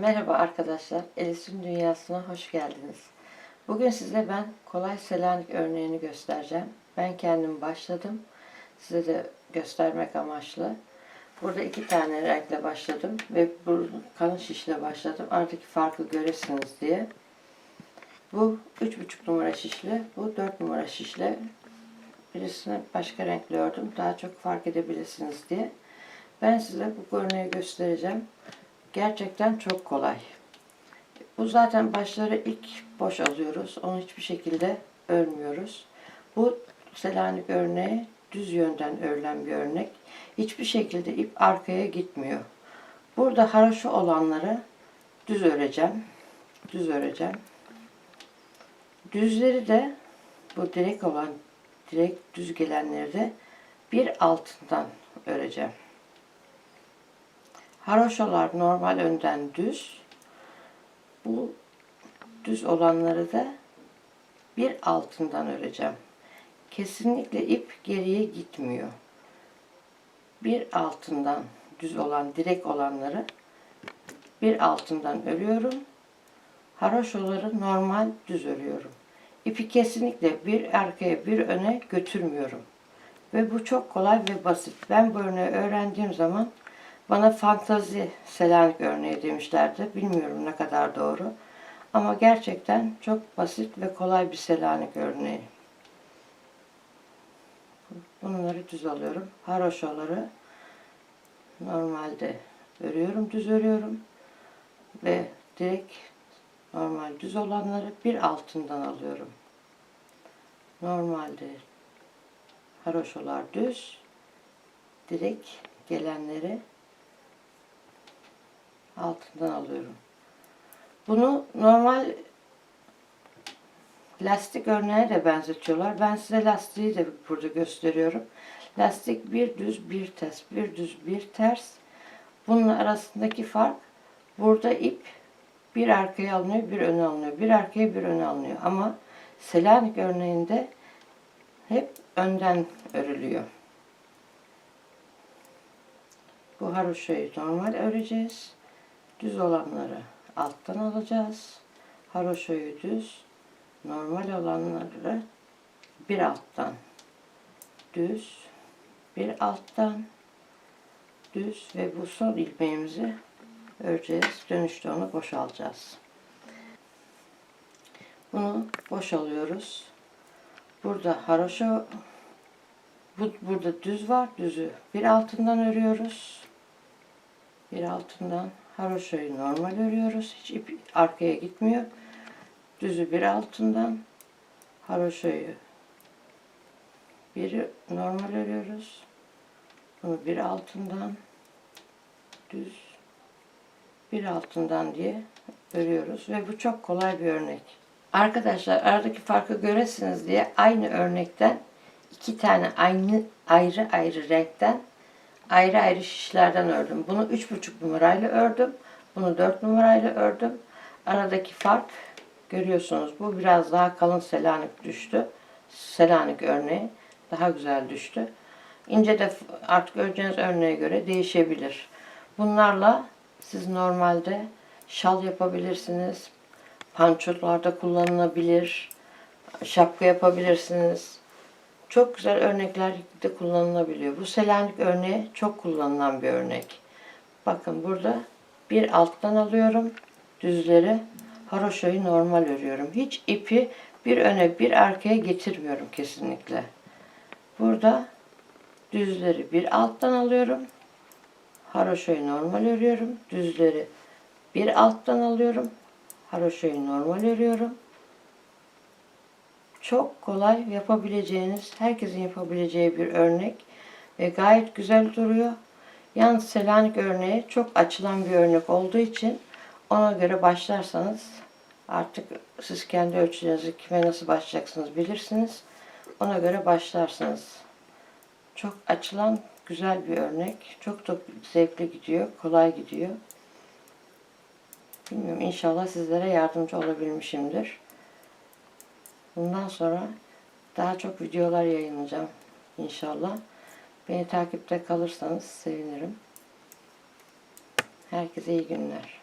Merhaba arkadaşlar, Elis'in dünyasına hoş geldiniz. Bugün size ben kolay Selanik örneğini göstereceğim. Ben kendim başladım. Size de göstermek amaçlı. Burada iki tane renkle başladım ve bu kalın şişle başladım. Aradaki farkı göresiniz diye. Bu 3,5 numara şişle, bu 4 numara şişle. Birisini başka renkle ördüm. Daha çok fark edebilirsiniz diye. Ben size bu örneği göstereceğim. Gerçekten çok kolay. Bu zaten başları ilk boş alıyoruz. Onu hiçbir şekilde örmüyoruz. Bu Selanik örneği düz yönden örülen bir örnek. Hiçbir şekilde ip arkaya gitmiyor. Burada haroşa olanları düz öreceğim. Düz öreceğim. Düzleri de bu direk olan direkt düz gelenleri de bir altından öreceğim. Haroşalar normal önden düz. Bu düz olanları da bir altından öreceğim. Kesinlikle ip geriye gitmiyor. Bir altından düz olan direk olanları bir altından örüyorum. Haroşaları normal düz örüyorum. İpi kesinlikle bir arkaya bir öne götürmüyorum. Ve bu çok kolay ve basit. Ben bu öğrendiğim zaman bana fantazi Selanik örneği demişlerdi. Bilmiyorum ne kadar doğru. Ama gerçekten çok basit ve kolay bir Selanik örneği. Bunları düz alıyorum. Haroşaları normalde örüyorum, düz örüyorum. Ve direkt normal düz olanları bir altından alıyorum. Normalde haroşalar düz, direkt gelenleri altından alıyorum. Bunu normal lastik örneğe de benzetiyorlar. Ben size lastiği de burada gösteriyorum. Lastik bir düz bir ters, bir düz bir ters. Bunun arasındaki fark burada ip bir arkaya alınıyor, bir öne alınıyor. Bir arkaya, bir öne alınıyor. Ama Selanik örneğinde hep önden örülüyor. Bu haroşayı normal öreceğiz. Düz olanları alttan alacağız. Haroşayı düz, normal olanları bir alttan düz, bir alttan düz ve bu son ilmeğimizi öreceğiz. Dönüşte onu boşaltacağız. Bunu boşalıyoruz. Burada haroşa bu, burada düz var. Düzü bir altından örüyoruz. Bir altından haroşayı normal örüyoruz. Hiç ip arkaya gitmiyor. Düzü bir altından haroşayı bir normal örüyoruz. Bunu bir altından düz bir altından diye örüyoruz ve bu çok kolay bir örnek. Arkadaşlar aradaki farkı göresiniz diye aynı örnekten iki tane aynı ayrı ayrı renkten ayrı ayrı şişlerden ördüm. Bunu üç buçuk numarayla ördüm. Bunu dört numarayla ördüm. Aradaki fark görüyorsunuz. Bu biraz daha kalın Selanik düştü. Selanik örneği daha güzel düştü. İnce de artık öreceğiniz örneğe göre değişebilir. Bunlarla siz normalde şal yapabilirsiniz. Pançolarda kullanılabilir. Şapka yapabilirsiniz. Çok güzel örnekler de kullanılabiliyor. Bu Selanik örneği çok kullanılan bir örnek. Bakın burada bir alttan alıyorum düzleri. Haroşayı normal örüyorum. Hiç ipi bir öne bir arkaya getirmiyorum kesinlikle. Burada düzleri bir alttan alıyorum. Haroşayı normal örüyorum. Düzleri bir alttan alıyorum. Haroşayı normal örüyorum. Çok kolay yapabileceğiniz, herkesin yapabileceği bir örnek ve gayet güzel duruyor. Yalnız Selanik örneği çok açılan bir örnek olduğu için ona göre başlarsanız artık siz kendi ölçülerinizi kime nasıl başlayacaksınız bilirsiniz. Ona göre başlarsınız. Çok açılan güzel bir örnek. Çok da zevkli gidiyor, kolay gidiyor. Bilmiyorum inşallah sizlere yardımcı olabilmişimdir. Bundan sonra daha çok videolar yayınlayacağım inşallah. Beni takipte kalırsanız sevinirim. Herkese iyi günler.